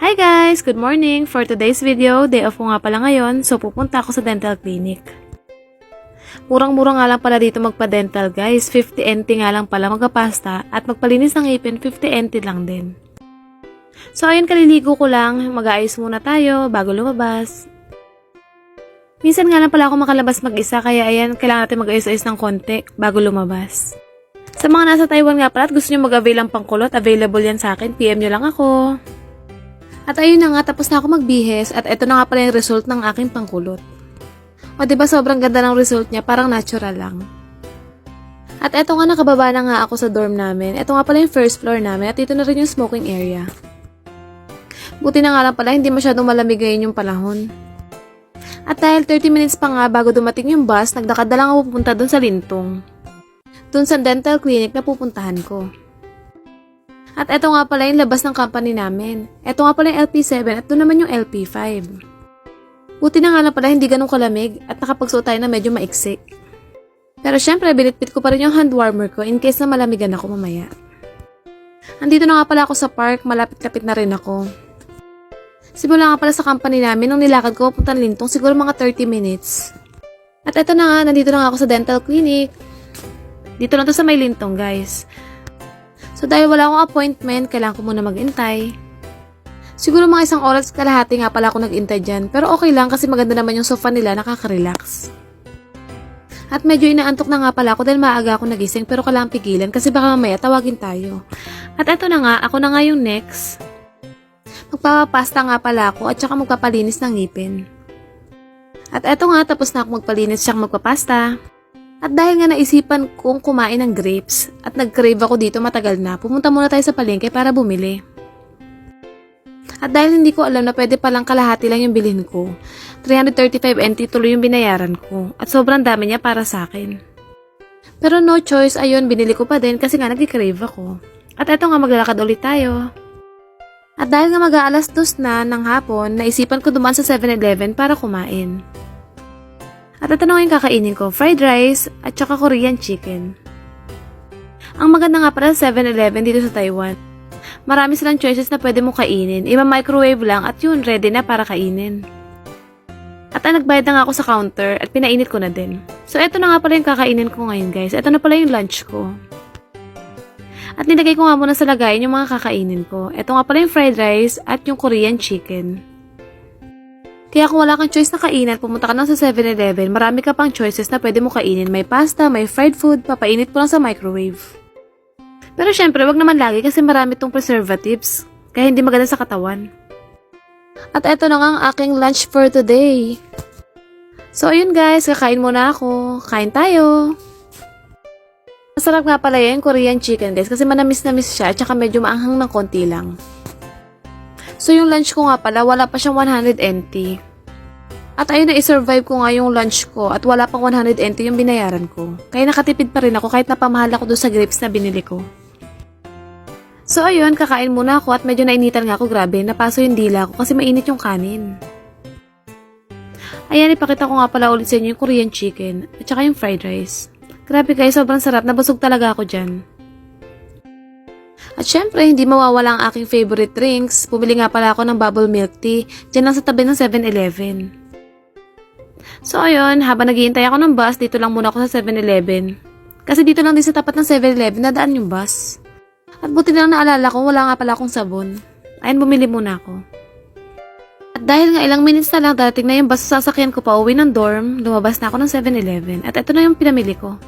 Hi guys! Good morning! For today's video, day off ko nga pala ngayon, so pupunta ako sa dental clinic. Murang-mura nga lang pala dito magpa-dental guys, 50 NT nga lang pala magpasta at magpalinis ng ngipin, 50 NT lang din. So ayun, kaliligo ko lang, mag-aayos muna tayo bago lumabas. Minsan nga lang pala ako makalabas mag-isa kaya ayan, kailangan natin mag-ayos-ayos ng konti bago lumabas. Sa mga nasa Taiwan nga pala at gusto nyo mag-avail ng pangkulot, available yan sa akin, PM nyo lang ako. At ayun na nga, tapos na ako magbihes at eto na nga pala yung result ng aking pangkulot. O diba sobrang ganda ng result niya, parang natural lang. At eto nga nakababa na nga ako sa dorm namin. Eto nga pala yung first floor namin at ito na rin yung smoking area. Buti na nga lang pala, hindi masyadong malamig ngayon yung panahon. At dahil 30 minutes pa nga bago dumating yung bus, nagdakad na lang pupunta dun sa Lintong. Dun sa dental clinic na pupuntahan ko. At eto nga pala yung labas ng company namin. Eto nga pala yung LP7 at doon naman yung LP5. Buti na nga lang pala hindi ganun kalamig at nakapagsuot tayo na medyo maiksik. Pero syempre, binitbit ko pa rin yung hand warmer ko in case na malamigan ako mamaya. Andito na nga pala ako sa park, malapit-lapit na rin ako. Simula nga pala sa company namin nung nilakad ko papunta ng Lintong siguro mga 30 minutes. At eto na nga, nandito na nga ako sa dental clinic. Dito lang to sa may Lintong, guys. So dahil wala akong appointment, kailangan ko muna mag-intay. Siguro mga isang oras kalahati nga pala ako nag-intay dyan, pero okay lang kasi maganda naman yung sofa nila, nakaka-relax. At medyo inaantok na nga pala ako dahil maaga ako nagising pero kailangan pigilan kasi baka mamaya tawagin tayo. At eto na nga, ako na nga yung next. Magpapapasta nga pala ako at saka magpapalinis ng ngipin. At eto nga, tapos na ako magpalinis siyang magpapasta. At dahil nga naisipan kong kumain ng grapes at nag-crave ako dito matagal na, pumunta muna tayo sa palengke para bumili. At dahil hindi ko alam na pwede palang kalahati lang yung bilhin ko, 335 NT tuloy yung binayaran ko at sobrang dami niya para sa akin. Pero no choice, ayun, binili ko pa din kasi nga nag-crave ako. At eto nga maglalakad ulit tayo. At dahil nga mag-aalas dos na ng hapon, naisipan ko dumaan sa 7-Eleven para kumain. At ito na yung kakainin ko, fried rice at saka Korean chicken. Ang maganda nga pala sa 7-Eleven dito sa Taiwan, marami silang choices na pwede mo kainin. Ima-microwave lang at yun, ready na para kainin. At ang nagbayad na nga ako sa counter at pinainit ko na din. So eto na nga pala yung kakainin ko ngayon guys. Ito na pala yung lunch ko. At nilagay ko nga muna sa lagayan yung mga kakainin ko. Ito nga pala yung fried rice at yung Korean chicken. Kaya kung wala kang choice na kainan, pumunta ka lang sa 7-Eleven, marami ka pang choices na pwede mo kainin. May pasta, may fried food, papainit mo lang sa microwave. Pero syempre, wag naman lagi kasi marami tong preservatives. Kaya hindi maganda sa katawan. At eto na nga ang aking lunch for today. So ayun guys, kakain muna ako. Kain tayo. Masarap nga pala yung Korean chicken guys kasi manamis-namis siya at saka medyo maanghang ng konti lang. So yung lunch ko nga pala, wala pa siyang 100 NT. At ayun na i-survive ko nga yung lunch ko at wala pang 100 NT yung binayaran ko. Kaya nakatipid pa rin ako kahit napamahal ako doon sa grapes na binili ko. So ayun, kakain muna ako at medyo nainitan nga ako grabe, napaso yung dila ko kasi mainit yung kanin. Ayan, ipakita ko nga pala ulit sa inyo yung Korean chicken at saka yung fried rice. Grabe guys, sobrang sarap, nabusog talaga ako dyan. At syempre, hindi mawawala ang aking favorite drinks. Pumili nga pala ako ng bubble milk tea. Diyan lang sa tabi ng 7-Eleven. So ayun, habang naghihintay ako ng bus, dito lang muna ako sa 7-Eleven. Kasi dito lang din sa tapat ng 7-Eleven, nadaan yung bus. At buti na lang naalala ko, wala nga pala akong sabon. Ayun, bumili muna ako. At dahil nga ilang minutes na lang dating na yung bus sa sasakyan ko pa uwi ng dorm, lumabas na ako ng 7-Eleven. At ito na yung pinamili ko.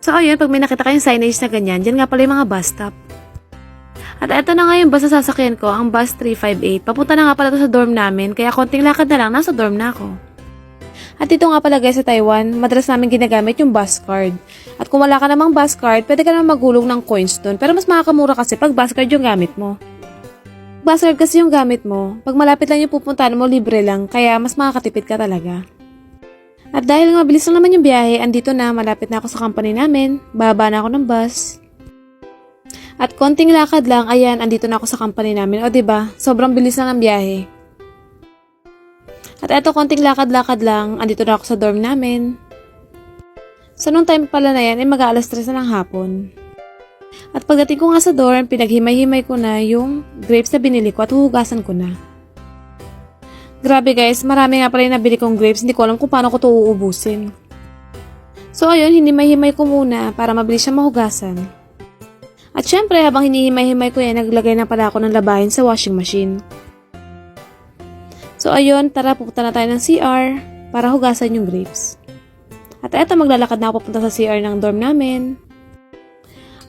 So ayun, pag may nakita kayong signage na ganyan, dyan nga pala yung mga bus stop. At eto na nga yung bus sa sasakyan ko, ang bus 358. Papunta na nga pala to sa dorm namin, kaya konting lakad na lang, nasa dorm na ako. At dito nga pala guys sa Taiwan, madalas namin ginagamit yung bus card. At kung wala ka namang bus card, pwede ka naman magulong ng coins doon. Pero mas makakamura kasi pag bus card yung gamit mo. Bus card kasi yung gamit mo, pag malapit lang yung pupuntahan mo, libre lang, kaya mas makakatipid ka talaga. At dahil nga mabilis lang naman yung biyahe, andito na, malapit na ako sa company namin, baba na ako ng bus. At konting lakad lang, ayan, andito na ako sa company namin. O, ba? Sobrang bilis lang ang biyahe. At eto, konting lakad-lakad lang, andito na ako sa dorm namin. So, nung time pala na yan, ay mag-aalas 3 na ng hapon. At pagdating ko nga sa dorm, pinaghimay-himay ko na yung grapes na binili ko at huhugasan ko na. Grabe guys, marami nga pala yung nabili kong grapes, hindi ko alam kung paano ko to uubusin. So ayun, hinimay-himay ko muna para mabilis siya mahugasan. At syempre, habang hinihimay-himay ko yan, naglagay na pala ako ng labahin sa washing machine. So ayun, tara pupunta na tayo ng CR para hugasan yung grapes. At eto, maglalakad na ako papunta sa CR ng dorm namin.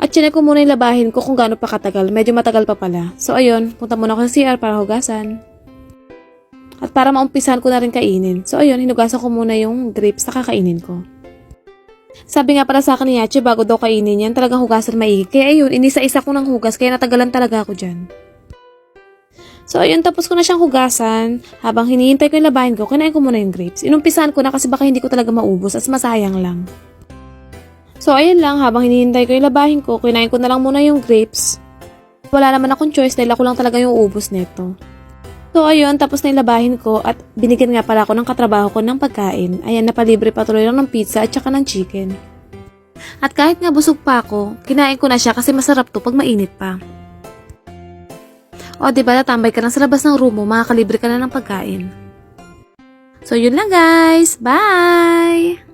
At chinek ko muna yung labahin ko kung gaano pa katagal. Medyo matagal pa pala. So ayun, punta muna ako sa CR para hugasan. At para maumpisahan ko na rin kainin. So ayun, hinugasan ko muna yung grapes na kakainin ko. Sabi nga pala sa akin ni Yache, bago daw kainin yan, talagang hugasan maigi. Kaya ayun, inisa-isa ko ng hugas, kaya natagalan talaga ako dyan. So ayun, tapos ko na siyang hugasan. Habang hinihintay ko yung labahin ko, kinain ko muna yung grapes. Inumpisahan ko na kasi baka hindi ko talaga maubos, as masayang lang. So ayun lang, habang hinihintay ko yung labahin ko, kinain ko na lang muna yung grapes. Wala naman akong choice dahil ako lang talaga yung uubos nito. So ayun, tapos na labahin ko at binigyan nga pala ako ng katrabaho ko ng pagkain. Ayan, napalibre pa tuloy lang ng pizza at saka ng chicken. At kahit nga busog pa ako, kinain ko na siya kasi masarap to pag mainit pa. O, di ba natambay ka lang sa labas ng room mo, makakalibre ka na ng pagkain. So, yun lang guys. Bye!